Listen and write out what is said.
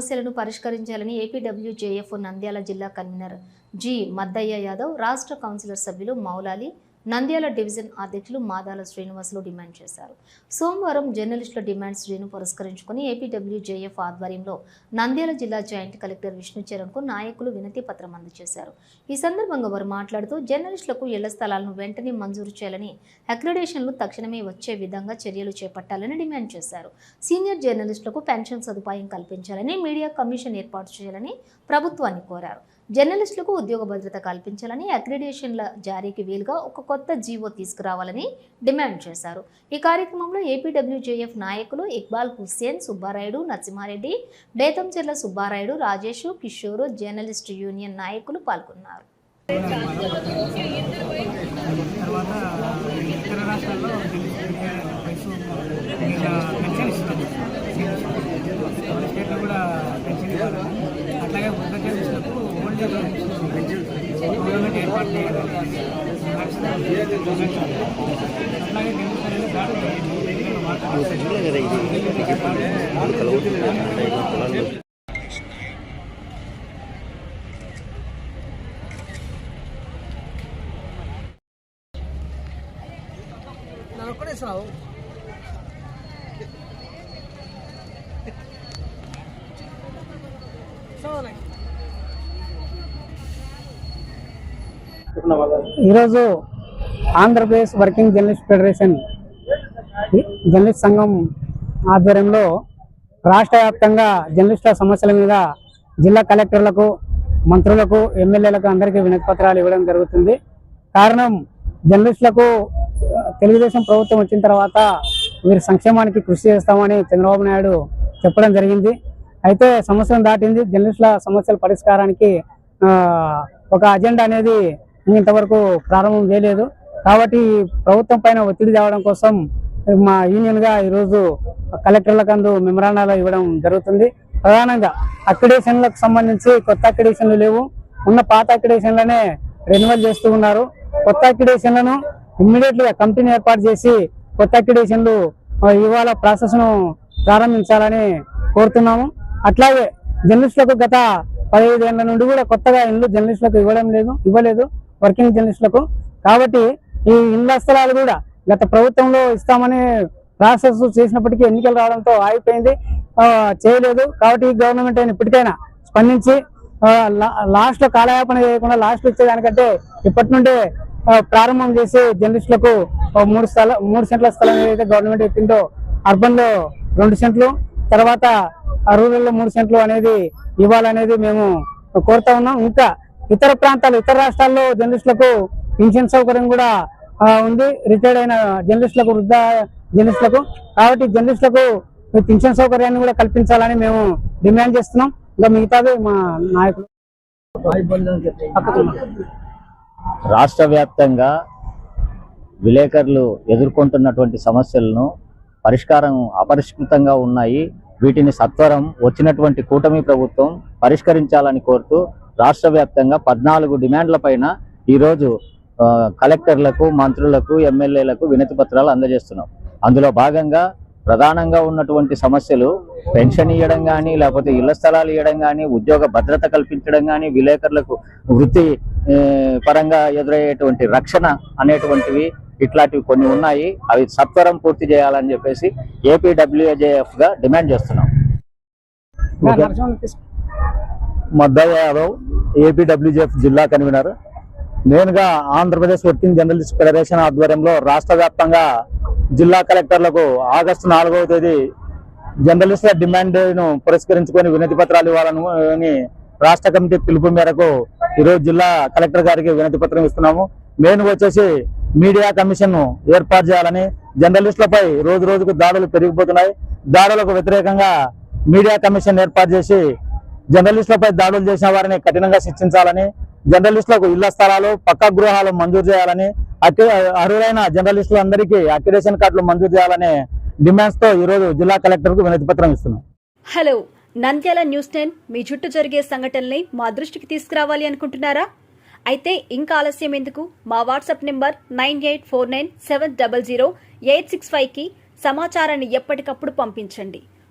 సమస్యలను పరిష్కరించాలని ఏపీడబ్ల్యూజేఎఫ్ నంద్యాల జిల్లా కన్వీనర్ జి మద్దయ్య యాదవ్ రాష్ట్ర కౌన్సిలర్ సభ్యులు మౌలాలి నంద్యాల డివిజన్ అధ్యక్షులు మాదాల శ్రీనివాసులు డిమాండ్ చేశారు. సోమవారం జర్నలిస్టుల డిమాండ్స్ డేను పురస్కరించుకుని ఏపీడబ్ల్యూజేఎఫ్ ఆధ్వర్యంలో నంద్యాల జిల్లా జాయింట్ కలెక్టర్ విష్ణు చరణ్కు నాయకులు వినతి పత్రం అందజేశారు. ఈ సందర్భంగా వారు మాట్లాడుతూ జర్నలిస్టులకు ఇళ్ళ స్థలాలను వెంటనే మంజూరు చేయాలని అక్రిడేషన్లు తక్షణమే వచ్చే విధంగా చర్యలు చేపట్టాలని డిమాండ్ చేశారు. సీనియర్ జర్నలిస్టులకు పెన్షన్ సదుపాయం కల్పించాలని మీడియా కమిషన్ ఏర్పాటు చేయాలని ప్రభుత్వాన్ని కోరారు. జర్నలిస్టులకు ఉద్యోగ భద్రత కల్పించాలని అక్రిడియేషన్ల జారీకి వీలుగా ఒక కొత్త జీవో తీసుకురావాలని డిమాండ్ చేశారు. ఈ కార్యక్రమంలో ఏపీడబ్ల్యూజేఎఫ్ నాయకులు ఇక్బాల్ హుస్సేన్ సుబ్బారాయుడు నరసింహారెడ్డి డేతంచెర్ల సుబ్బారాయుడు రాజేష్ కిషోర్ జర్నలిస్ట్ యూనియన్ నాయకులు పాల్గొన్నారు. తర్వాత ఇతర రాష్ట్రాల్లో వయసు ఇంకా పెన్షన్ ఇస్తున్నాం మన స్టేట్లో కూడా పెన్షన్ ఇవ్వాలి అట్లాగే వృద్ధ జర్నలిస్టులకు ఓల్డ్ ఏజ్ గవర్నమెంట్ ఏర్పాటు చేయాలని అట్లాగే జర్నలిస్ట్ మాట్లాడుతుంది నన్ను ఒక్కడే సావు ఈరోజు Andhra Pradesh working journalist federation journalist సంఘం ఆధ్వర్యంలో రాష్ట్ర వ్యాప్తంగా జర్నలిస్టుల సమస్యల మీద జిల్లా కలెక్టర్లకు మంత్రులకు ఎమ్మెల్యేలకు అందరికీ వినతిపత్రాలు ఇవ్వడం జరుగుతుంది. కారణం జర్నలిస్టులకు తెలుగుదేశం ప్రభుత్వం వచ్చిన తర్వాత వీరి సంక్షేమానికి కృషి చేస్తామని చంద్రబాబు నాయుడు చెప్పడం జరిగింది. అయితే సంవత్సరం దాటింది జర్నలిస్టుల సమస్యల పరిష్కారానికి ఒక అజెండా అనేది ఇంతవరకు ప్రారంభం చేయలేదు. కాబట్టి ప్రభుత్వం పైన ఒత్తిడి తేవడం కోసం మా యూనియన్గా ఈరోజు కలెక్టర్లకు అందు మెమరాండాలు ఇవ్వడం జరుగుతుంది. ప్రధానంగా అక్రిడేషన్లకు సంబంధించి కొత్త అక్రిడేషన్లు లేవు. ఉన్న పాత అక్రిడేషన్లనే రెన్యువల్ చేస్తూ ఉన్నారు. కొత్త అక్రిడేషన్లను ఇమ్మీడియట్గా కమిటీని ఏర్పాటు చేసి కొత్త అక్రిడేషన్లు ఇవాళ ప్రాసెస్ను ప్రారంభించాలని కోరుతున్నాము. అట్లాగే జర్నలిస్టులకు గత పదిహేదు ఏళ్ళ నుండి కూడా కొత్తగా ఇండ్లు జర్నలిస్టులకు ఇవ్వడం లేదు ఇవ్వలేదు. వర్కింగ్ జర్నలిస్టులకు. కాబట్టి ఈ ఇండ్ల స్థలాలు కూడా గత ప్రభుత్వంలో ఇస్తామని ప్రాసెస్ చేసినప్పటికీ ఎన్నికలు రావడంతో ఆగిపోయింది. చేయలేదు. కాబట్టి ఈ గవర్నమెంట్ అయిన ఇప్పటికైనా స్పందించి లాస్ట్లో కాలయాపన చేయకుండా లాస్ట్ ఇచ్చేదానికంటే ఇప్పటి నుండే ప్రారంభం చేసి జర్నలిస్టులకు మూడు స్థల మూడు సెంట్ల స్థలం ఏదైతే గవర్నమెంట్ ఇప్పిందో అర్బన్లో రెండు సెంట్లు తర్వాత రూరల్లో మూడు సెంట్లు అనేది ఇవ్వాలనేది మేము కోరుతా ఉన్నాం. ఇంకా ఇతర ప్రాంతాలు ఇతర రాష్ట్రాల్లో జర్నలిస్టులకు పింఛన్ సౌకర్యం కూడా ఉంది. రిటైర్డ్ అయిన జర్నలిస్టులకు వృద్ధ జర్నలిస్టులకు. కాబట్టి జర్నలిస్టులకు పింఛన్ సౌకర్యాన్ని కూడా కల్పించాలని మేము డిమాండ్ చేస్తున్నాం. ఇంకా మిగతాది మా నాయకులు. రాష్ట్ర వ్యాప్తంగా విలేకరులు ఎదుర్కొంటున్నటువంటి సమస్యలను పరిష్కారం అపరిష్కృతంగా ఉన్నాయి. వీటిని సత్వరం వచ్చినటువంటి కూటమి ప్రభుత్వం పరిష్కరించాలని కోరుతూ రాష్ట్ర వ్యాప్తంగా పద్నాలుగు డిమాండ్ల పైన ఈరోజు కలెక్టర్లకు మంత్రులకు ఎమ్మెల్యేలకు వినతి పత్రాలు అందజేస్తున్నాం. అందులో భాగంగా ప్రధానంగా ఉన్నటువంటి సమస్యలు పెన్షన్ ఇవ్వడం కానీ లేకపోతే ఇళ్ళ స్థలాలు ఇవ్వడం కానీ ఉద్యోగ భద్రత కల్పించడం కానీ విలేకరులకు వృత్తి పరంగా ఎదురయ్యేటువంటి రక్షణ అనేటువంటివి ఇట్లాంటివి కొన్ని ఉన్నాయి. అవి సత్వరం పూర్తి చేయాలని చెప్పేసి ఏపీడబ్ల్యూజేఎఫ్గా డిమాండ్ చేస్తున్నాం. మద్దయ్య యాదవ్ ఏపీడబ్ల్యూజేఎఫ్ జిల్లా కన్వీనర్. నేనుగా ఆంధ్రప్రదేశ్ వర్కింగ్ జర్నలిస్ట్ ఫెడరేషన్ ఆధ్వర్యంలో రాష్ట్ర వ్యాప్తంగా జిల్లా కలెక్టర్లకు ఆగస్టు నాలుగవ తేదీ జర్నలిస్టుల డిమాండ్ను పురస్కరించుకొని వినతి పత్రాలు ఇవ్వాలని రాష్ట్ర కమిటీ పిలుపు మేరకు ఈరోజు జిల్లా కలెక్టర్ గారికి వినతి పత్రం ఇస్తున్నాము. మెయిన్ వచ్చేసి మీడియా కమిషన్ ఏర్పాటు చేయాలని జర్నలిస్టులపై రోజు రోజుకు దాడులు పెరిగిపోతున్నాయి. దాడులకు వ్యతిరేకంగా మీడియా కమిషన్ ఏర్పాటు చేసి జర్నలిస్టులపై దాడులు చేసిన వారిని కఠినంగా శిక్షించాలని జర్నలిస్టులకు ఇళ్ళ స్థలాలు పక్క గృహాలు మంజూరు చేయాలని అర్హులైన జర్నలిస్టులందరికీ అక్రిడేషన్ కార్డులు మంజూరు చేయాలనే డిమాండ్స్తో ఈ రోజు జిల్లా కలెక్టర్కు వినతి పత్రం ఇస్తున్నాం. హలో నంద్యాల న్యూస్ టెన్ మీ చుట్టూ జరిగే సంఘటనల్ని మా దృష్టికి తీసుకురావాలి అనుకుంటున్నారా? అయితే ఇంకా ఆలస్యం ఎందుకు? మా WhatsApp number nine eight four nine seven double zero eight six ఫైవ్కి సమాచారాన్ని ఎప్పటికప్పుడు పంపించండి.